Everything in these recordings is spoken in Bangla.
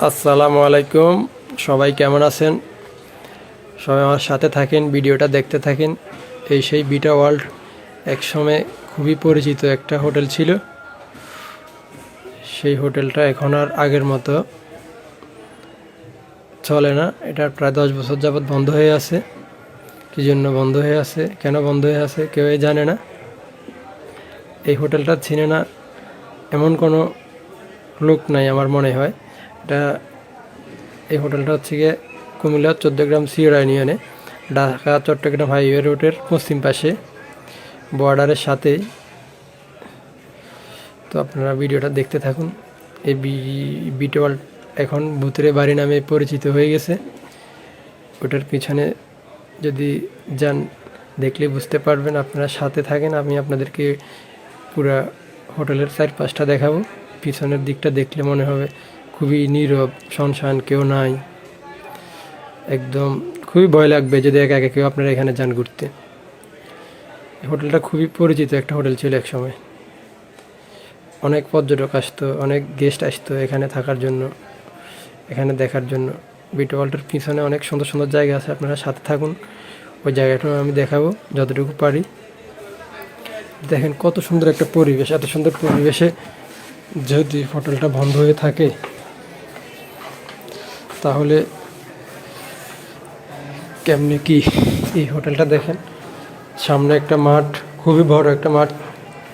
আসসালামু আলাইকুম। সবাই কেমন আছেন? সবাই আমার সাথে থাকেন, ভিডিওটা দেখতে থাকেন। এই সেই বিটা ওয়ার্ল্ড একসময় খুবই পরিচিত একটা হোটেল ছিল। সেই হোটেলটা এখন আর আগের মতো চলে না। এটা প্রায় দশ বছর যাবৎ বন্ধ হয়ে আছে। কী জন্য বন্ধ হয়ে আছে? কেন বন্ধ হয়ে আছে? কেউই জানে না। এই হোটেলটা চিনে না এমন কোনো লোক নাই আমার মনে হয়। এটা এই হোটেলটা হচ্ছে গিয়ে কুমিল্লা চোদ্দগ্রাম সিওরা ইউনিয়নে ঢাকা, চট্টগ্রাম হাইওয়ে রোডের পশ্চিম পাশে, বর্ডারের সাথেই। তো আপনারা ভিডিওটা দেখতে থাকুন। এই বিটওয়াল এখন ভূতের বাড়ি নামে পরিচিত হয়ে গেছে। ওটার পিছনে যদি যান, দেখলে বুঝতে পারবেন আপনারা সাথে থাকেন, আমি আপনাদেরকে পুরা হোটেলের চার পাঁচটা দেখাবো। পিছনের দিকটা দেখলে মনে হবে খুবই নীরব, শনশান, কেউ নাই। একদম খুবই ভয় লাগবে যদি একা একা কেউ আপনারা এখানে যান ঘুরতে। হোটেলটা খুবই পরিচিত একটা হোটেল ছিল এক সময়। অনেক পর্যটক আসতো, অনেক গেস্ট আসতো এখানে থাকার জন্য, এখানে দেখার জন্য। বিটো ওয়ার্ল্ডের পিছনে অনেক সুন্দর সুন্দর জায়গা আছে, আপনারা সাথে থাকুন। ওই জায়গাটা আমি দেখাবো যতটুকু পারি। দেখেন কত সুন্দর একটা পরিবেশ, এত সুন্দর পরিবেশে যদি হোটেলটা বন্ধ হয়ে থাকে তাহলে কেমনি কি এই হোটেলটা দেখেন? সামনে একটা মাঠ, খুবই বড় একটা মাঠ,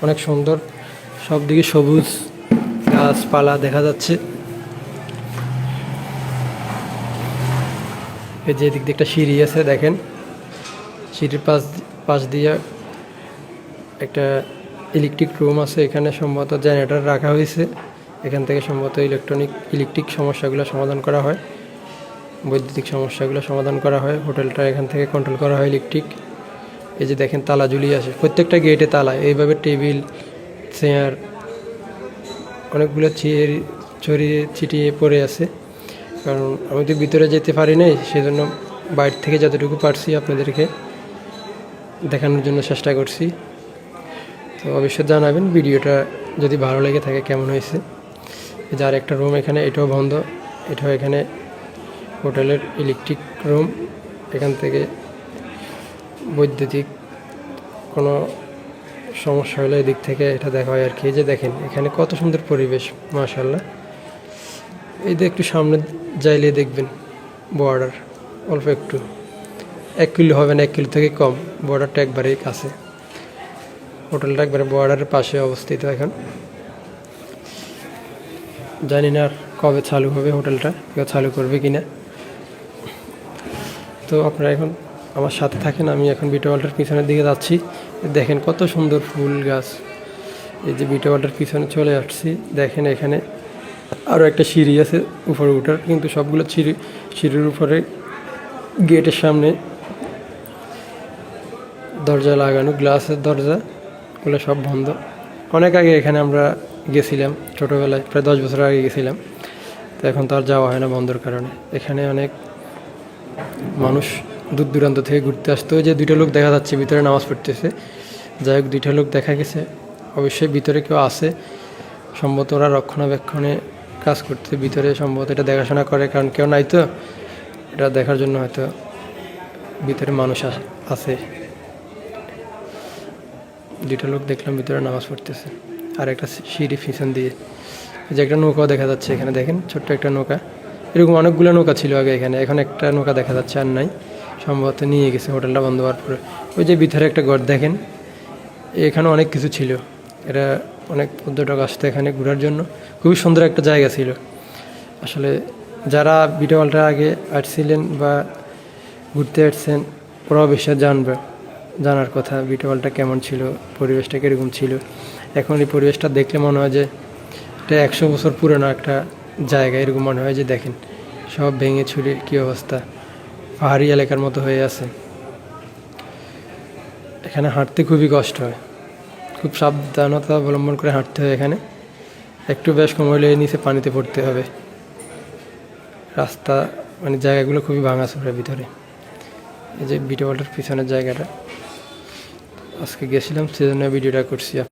অনেক সুন্দর। সব দিকে সবুজ গাছপালা দেখা যাচ্ছে। এই যে দিক দিয়ে একটা সিঁড়ি আছে, দেখেন। সিঁড়ির পাশ পাশ দিয়ে একটা ইলেকট্রিক রুম আছে, এখানে সম্ভবত জেনারেটর রাখা হয়েছে। এখান থেকে সম্ভবত ইলেকট্রনিক, ইলেকট্রিক সমস্যাগুলো সমাধান করা হয়। বৈদ্যুতিক সমস্যাগুলো সমাধান করা হয়। হোটেলটা এখান থেকে কন্ট্রোল করা হয় ইলেকট্রিক এই যে দেখেন তালা ঝুলিয়ে আসে প্রত্যেকটা গেটে তালা। এইভাবে টেবিল চেয়ার অনেকগুলো চেয়ার ছড়িয়ে ছিটিয়ে পড়ে আছে। কারণ আমি তো ভিতরে যেতে পারি নাই, সেজন্য বাইরে থেকে যতটুকু পারছি আপনাদেরকে দেখানোর জন্য চেষ্টা করছি। তো অবশ্যই জানাবেন, ভিডিওটা যদি ভালো লেগে থাকে কেমন হয়েছে। যার একটা রুম এখানে, এটাও বন্ধ। এটাও এখানে হোটেলের ইলেকট্রিক রুম এখান থেকে বৈদ্যুতিক কোনো সমস্যা হলে এদিক থেকে এটা দেখা হয় আর কি। যে দেখেন, এখানে কত সুন্দর পরিবেশ মাশাল্লাহ এই যে একটু সামনে যাইলে দেখবেন বর্ডার অল্প একটু। এক কিলো হবে না, এক কিলো থেকে কম। বর্ডারটা একবারেই কাছে। হোটেলটা একবারে বর্ডারের পাশে অবস্থিত এখন। জানি না আর কবে চালু হবে হোটেলটা, কেউ চালু করবে কিনা তো আপনারা এখন আমার সাথে থাকেন, আমি এখন বিটোয়ালটার পিছনের দিকে যাচ্ছি। দেখেন কত সুন্দর ফুল গাছ। এই যে বিটোয়ালটার পিছনে চলে আসছি, দেখেন এখানে আরও একটা সিঁড়ি আছে উপরে উঠার, কিন্তু সবগুলো সিঁড়ি, সিঁড়ির উপরে গেটের সামনে দরজা লাগানো, গ্লাসের দরজা, ওগুলো সব বন্ধ। অনেক আগে এখানে আমরা গেছিলাম ছোটোবেলায়, প্রায় দশ বছর আগে গেছিলাম। তো এখন তো আর যাওয়া হয় না বন্ধর কারণে। এখানে অনেক মানুষ দূর দূরান্ত থেকে ঘুরতে আসতো। যে দুইটা লোক দেখা যাচ্ছে, ভিতরে নামাজ পড়তেছে। যাই হোক, দুইটা লোক দেখা গেছে। অবশ্যই ভিতরে কেউ আছে। সম্ভবত ওরা রক্ষণাবেক্ষণে কাজ করতে ভিতরে সম্ভবত এটা দেখাশোনা করে, কারণ কেউ নাই তো। এটা দেখার জন্য হয়তো ভিতরে মানুষ আস- দুইটা লোক দেখলাম ভিতরে নামাজ পড়তেছে। আর একটা সিঁড়ি পিছন দিয়ে। যে একটা নৌকাও দেখা যাচ্ছে এখানে, দেখেন, ছোট্ট একটা নৌকা। এরকম অনেকগুলো নৌকা ছিল আগে এখানে, এখন একটা নৌকা দেখা যাচ্ছে আর নাই। সম্ভবত নিয়ে গেছে হোটেলটা বন্ধ হওয়ার পরে। ওই যে ভিতরে একটা ঘর দেখেন, এখানে অনেক কিছু ছিল। এটা অনেক পর্যটক আসতো এখানে ঘোরার জন্য। খুবই সুন্দর একটা জায়গা ছিল। আসলে যারা ভিডিওলটা আগে আসছিলেন বা ঘুরতে আসছেন ওরাও বেশি জানবে, জানার কথা ভিডিওলটা কেমন ছিল, পরিবেশটা কীরকম ছিল। এখন এই পরিবেশটা দেখলে মনে হয় যে এটা একশো বছর পুরনো একটা জায়গা, এরকম মনে হয় যে দেখেন, সব ভেঙে ছুড়ে কী অবস্থা, পাহাড়ি এলাকার মতো হয়ে আছে। এখানে হাঁটতে খুবই কষ্ট হয়, খুব সাবধানতা অবলম্বন করে হাঁটতে হয় এখানে। একটু বেশ কম হলে নিচে পানিতে পড়তে হবে। রাস্তা মানে জায়গাগুলো খুবই ভাঙাচোরা ভিতরে। এই যে ভিডিওটার পিছনের জায়গাটা, আজকে গেছিলাম, সেজন্য ভিডিওটা করছি